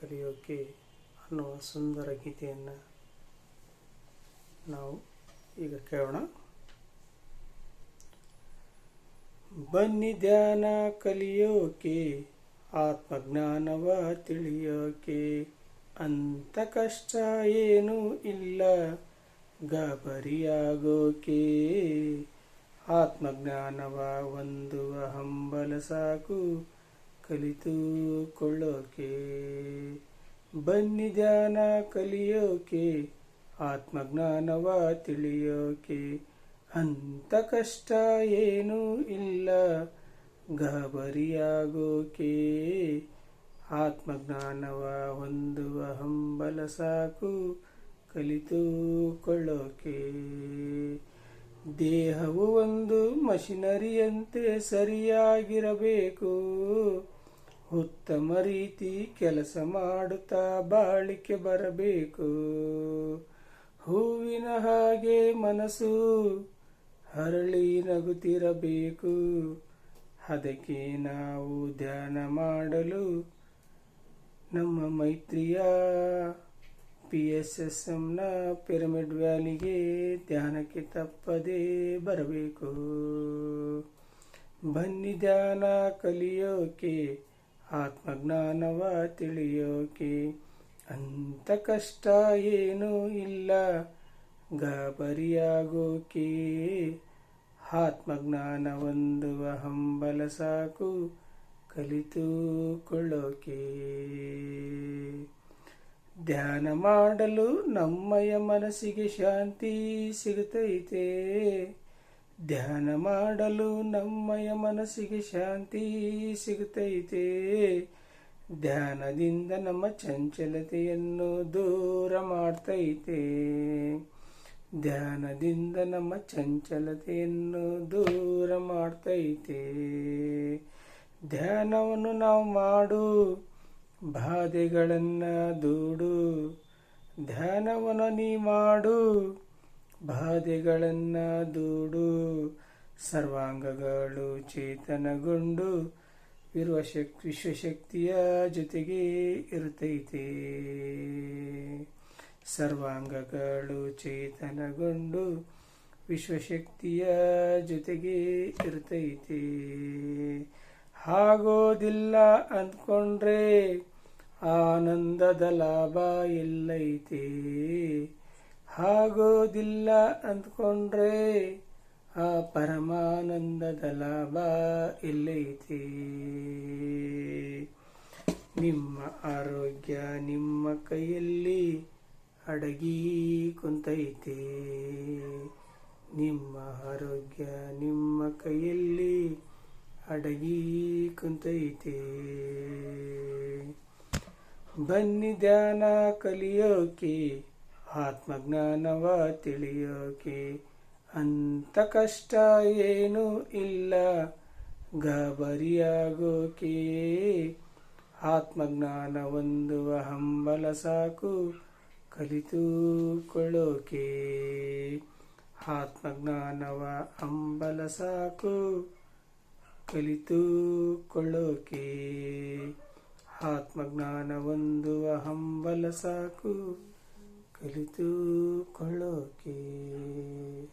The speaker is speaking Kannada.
ಕಲಿಯೋಕೆ ಅನ್ನುವ ಸುಂದರ ಗೀತೆಯನ್ನು ನಾವು ಈಗ ಕೇಳೋಣ. ಬನ್ನಿ ಧ್ಯಾನ ಕಲಿಯೋಕೆ, ಆತ್ಮಜ್ಞಾನವ ತಿಳಿಯೋಕೆ ಅಂತ ಕಷ್ಟ ಏನೂ ಇಲ್ಲ, ಗಾಬರಿಯಾಗೋಕೆ. ಆತ್ಮಜ್ಞಾನವ ಒಂದು ಹಂಬಲ ಸಾಕು ಕಲಿತುಕೊಳ್ಳೋಕೆ. ಬನ್ನಿ ಧ್ಯಾನ ಕಲಿಯೋಕೆ, ಆತ್ಮಜ್ಞಾನವ ತಿಳಿಯೋಕೆ. ಅಂತ ಕಷ್ಟ ಏನೂ ಇಲ್ಲ, ಗಾಬರಿಯಾಗೋಕೆ. ಆತ್ಮಜ್ಞಾನವ ಹೊಂದುವ ಹಂಬಲ ಸಾಕು, ಕಲಿತುಕೊಳ್ಳೋಕೆ. ದೇಹವು ಒಂದು ಮಷಿನರಿಯಂತೆ ಸರಿಯಾಗಿರಬೇಕು. ಉತ್ತಮ ರೀತಿ ಕೆಲಸ ಮಾಡುತ್ತಾ ಬಾಳಿಕೆ ಬರಬೇಕು. ಹೂವಿನ ಹಾಗೆ ಮನಸ್ಸು ಹರಳಿ ನಗುತ್ತಿರಬೇಕು. ಅದಕ್ಕೆ ನಾವು ಧ್ಯಾನ ಮಾಡಲು ನಮ್ಮ ಮೈತ್ರಿಯ ಪಿ ಎಸ್ ಎಸ್ ಎಂನ ಪಿರಮಿಡ್ ವ್ಯಾಲಿಗೆ ಧ್ಯಾನಕ್ಕೆ ತಪ್ಪದೇ ಬರಬೇಕು. ಬನ್ನಿ ಧ್ಯಾನ ಕಲಿಯೋಕೆ, ಆತ್ಮಜ್ಞಾನವ ತಿಳಿಯೋಕೆ. ಅಂತ ಕಷ್ಟ ಏನೂ ಇಲ್ಲ, ಗಾಬರಿಯಾಗೋಕೆ. ಆತ್ಮಜ್ಞಾನ ಒಂದು ಹಂಬಲ ಸಾಕು, ಕಲಿತುಕೊಳ್ಳೋಕೆ. ಧ್ಯಾನ ಮಾಡಲು ನಮ್ಮಯ ಮನಸ್ಸಿಗೆ ಶಾಂತಿ ಸಿಗುತ್ತೈತೆ? ಧ್ಯಾನ ಮಾಡಲು ನಮ್ಮಯ ಮನಸ್ಸಿಗೆ ಶಾಂತಿ ಸಿಗುತ್ತೈತೆ? ಧ್ಯಾನದಿಂದ ನಮ್ಮ ಚಂಚಲತೆಯನ್ನು ದೂರ ಮಾಡ್ತೈತೆ? ಧ್ಯಾನದಿಂದ ನಮ್ಮ ಚಂಚಲತೆಯನ್ನು ದೂರ ಮಾಡ್ತೈತೆ? ಧ್ಯಾನವನ್ನು ನಾವು ಮಾಡು. ಬಾಧೆಗಳನ್ನು ದೂಡು, ಧ್ಯಾನವನ್ನು ನೀ ಮಾಡು. ಬಾಧೆಗಳನ್ನು ದೂಡು, ಸರ್ವಾಂಗಗಳು ಚೇತನಗೊಂಡು. ಇರುವ ಶಕ್ತಿ ವಿಶ್ವಶಕ್ತಿಯ ಜೊತೆಗೆ ಇರ್ತೈತೆ. ಸರ್ವಾಂಗಗಳು ಚೇತನಗೊಂಡು. ವಿಶ್ವಶಕ್ತಿಯ ಜೊತೆಗೆ ಇರ್ತೈತೆ. ಆಗೋದಿಲ್ಲ ಅಂದ್ಕೊಂಡ್ರೆ ಆನಂದದ ಲಾಭ ಎಲ್ಲೈತೆ ಆಗೋದಿಲ್ಲ ಅಂದ್ಕೊಂಡ್ರೆ ಆ ಪರಮಾನಂದದ ಲಾಭ ಎಲ್ಲೈತೆ ನಿಮ್ಮ ಆರೋಗ್ಯ ನಿಮ್ಮ ಕೈಯಲ್ಲಿ ಅಡಗಿ ಕುಂತೈತಿ. ನಿಮ್ಮ ಆರೋಗ್ಯ ನಿಮ್ಮ ಕೈಯಲ್ಲಿ ಅಡಗಿ ಕುಂತೈತೆ. ಬನ್ನಿ ಧ್ಯಾನ ಕಲಿಯೋಕೆ, ಆತ್ಮಜ್ಞಾನವ ತಿಳಿಯೋಕೆ. ಅಂತ ಕಷ್ಟ ಏನೂ ಇಲ್ಲ, ಗಾಬರಿಯಾಗೋಕೆ. ಆತ್ಮಜ್ಞಾನ ಒಂದು ಹಂಬಲ ಸಾಕು, ಕಲಿತುಕೊಳ್ಳೋಕೆ. ಆತ್ಮಜ್ಞಾನವ ಹಂಬಲ ಸಾಕು, ಕಲಿತುಕೊಳ್ಳೋಕೆ. ಆತ್ಮಜ್ಞಾನ ಹೊಂದುವ ಹಂಬಲ ಸಾಕು. ಕಲಿತುಕೊಳ್ಳೋಕೆ.